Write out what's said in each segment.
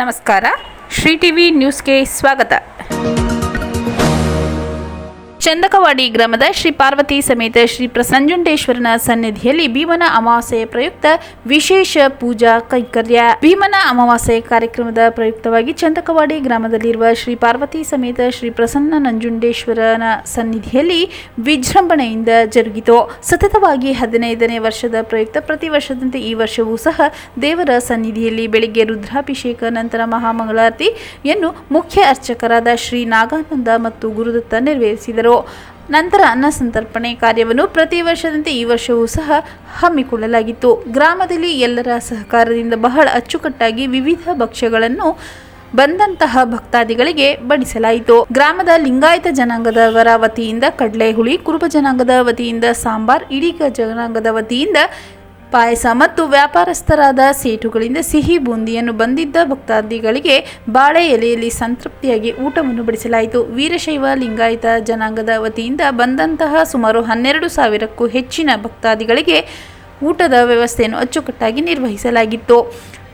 ನಮಸ್ಕಾರ ಶ್ರೀ ಟಿವಿ ನ್ಯೂಸ್ಗೆ ಸ್ವಾಗತ. ಚಂದಕವಾಡಿ ಗ್ರಾಮದ ಶ್ರೀ ಪಾರ್ವತಿ ಸಮೇತ ಶ್ರೀ ಪ್ರಸಂಜುಂಡೇಶ್ವರನ ಸನ್ನಿಧಿಯಲ್ಲಿ ಭೀಮನ ಅಮಾವಾಸ್ಯೆ ಪ್ರಯುಕ್ತ ವಿಶೇಷ ಪೂಜಾ ಕೈಕರ್ಯ. ಭೀಮನ ಅಮಾವಾಸ್ಯೆ ಕಾರ್ಯಕ್ರಮದ ಪ್ರಯುಕ್ತವಾಗಿ ಚಂದಕವಾಡಿ ಗ್ರಾಮದಲ್ಲಿರುವ ಶ್ರೀ ಪಾರ್ವತಿ ಸಮೇತ ಶ್ರೀ ಪ್ರಸನ್ನ ನಂಜುಂಡೇಶ್ವರನ ಸನ್ನಿಧಿಯಲ್ಲಿ ವಿಜೃಂಭಣೆಯಿಂದ ಜರುಗಿತು. ಸತತವಾಗಿ ಹದಿನೈದನೇ ವರ್ಷದ ಪ್ರಯುಕ್ತ ಪ್ರತಿ ವರ್ಷದಂತೆ ಈ ವರ್ಷವೂ ಸಹ ದೇವರ ಸನ್ನಿಧಿಯಲ್ಲಿ ಬೆಳಿಗ್ಗೆ ರುದ್ರಾಭಿಷೇಕ, ನಂತರ ಮಹಾಮಂಗಳಾರತಿಯನ್ನು ಮುಖ್ಯ ಅರ್ಚಕರಾದ ಶ್ರೀ ನಾಗಾನಂದ ಮತ್ತು ಗುರುದತ್ತ ನೆರವೇರಿಸಿದರು. ನಂತರ ಅನ್ನ ಸಂತರ್ಪಣೆ ಕಾರ್ಯವನ್ನು ಪ್ರತಿ ವರ್ಷದಂತೆ ಈ ವರ್ಷವೂ ಸಹ ಹಮ್ಮಿಕೊಳ್ಳಲಾಗಿತ್ತು. ಗ್ರಾಮದಲ್ಲಿ ಎಲ್ಲರ ಸಹಕಾರದಿಂದ ಬಹಳ ಅಚ್ಚುಕಟ್ಟಾಗಿ ವಿವಿಧ ಭಕ್ಷ್ಯಗಳನ್ನು ಬಂದಂತಹ ಭಕ್ತಾದಿಗಳಿಗೆ ಬಡಿಸಲಾಯಿತು. ಗ್ರಾಮದ ಲಿಂಗಾಯತ ಜನಾಂಗದವರ ವತಿಯಿಂದ ಕಡಲೆ ಹುಳಿ ಕುರುಬ ಜನಾಂಗದ ವತಿಯಿಂದ ಸಾಂಬಾರ್ ಇಡೀ ಜನಾಂಗದ ವತಿಯಿಂದ ಪಾಯಸ ಮತ್ತು ವ್ಯಾಪಾರಸ್ಥರಾದ ಸೇಟುಗಳಿಂದ ಸಿಹಿ ಬೂಂದಿಯನ್ನು ಬಂದಿದ್ದ ಭಕ್ತಾದಿಗಳಿಗೆ ಬಾಳೆ ಎಲೆಯಲ್ಲಿ ಸಂತೃಪ್ತಿಯಾಗಿ ಊಟವನ್ನು ಬಡಿಸಲಾಯಿತು. ವೀರಶೈವ ಲಿಂಗಾಯತ ಜನಾಂಗದ ವತಿಯಿಂದ ಬಂದಂತಹ ಸುಮಾರು ಹನ್ನೆರಡು ಸಾವಿರಕ್ಕೂ ಹೆಚ್ಚಿನ ಭಕ್ತಾದಿಗಳಿಗೆ ಊಟದ ವ್ಯವಸ್ಥೆಯನ್ನು ಅಚ್ಚುಕಟ್ಟಾಗಿ ನಿರ್ವಹಿಸಲಾಗಿತ್ತು.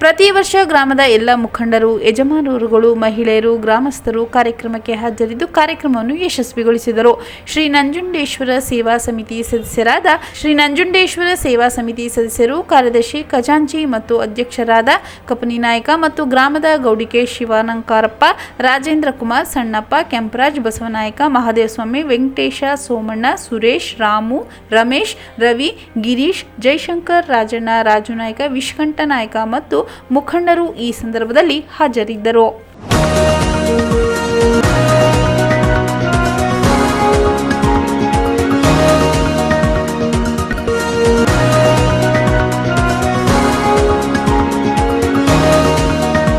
ಪ್ರತಿ ವರ್ಷ ಗ್ರಾಮದ ಎಲ್ಲ ಮುಖಂಡರು, ಯಜಮಾನರುಗಳು, ಮಹಿಳೆಯರು, ಗ್ರಾಮಸ್ಥರು ಕಾರ್ಯಕ್ರಮಕ್ಕೆ ಹಾಜರಿದ್ದು ಕಾರ್ಯಕ್ರಮವನ್ನು ಯಶಸ್ವಿಗೊಳಿಸಿದರು. ಶ್ರೀ ನಂಜುಂಡೇಶ್ವರ ಸೇವಾ ಸಮಿತಿ ಸದಸ್ಯರಾದ ಶ್ರೀ ನಂಜುಂಡೇಶ್ವರ ಸೇವಾ ಸಮಿತಿ ಸದಸ್ಯರು, ಕಾರ್ಯದರ್ಶಿ ಖಜಾಂಚಿ ಮತ್ತು ಅಧ್ಯಕ್ಷರಾದ ಕಪನಿ ನಾಯಕ ಮತ್ತು ಗ್ರಾಮದ ಗೌಡಿಕೆ ಶಿವಾನಂಕಾರಪ್ಪ, ರಾಜೇಂದ್ರ ಕುಮಾರ್ ಸಣ್ಣಪ್ಪ, ಕೆಂಪರಾಜ್ ಬಸವನಾಯಕ, ಮಹಾದೇವಸ್ವಾಮಿ, ವೆಂಕಟೇಶ ಸೋಮಣ್ಣ, ಸುರೇಶ್, ರಾಮು, ರಮೇಶ್, ರವಿ, ಗಿರೀಶ್, ಜೈಶಂಕರ್, ರಾಜಣ್ಣ, ರಾಜು ನಾಯಕ ನಾಯಕ ಮತ್ತು ಮುಖಂಡರು ಈ ಸಂದರ್ಭದಲ್ಲಿ ಹಾಜರಿದ್ದರು.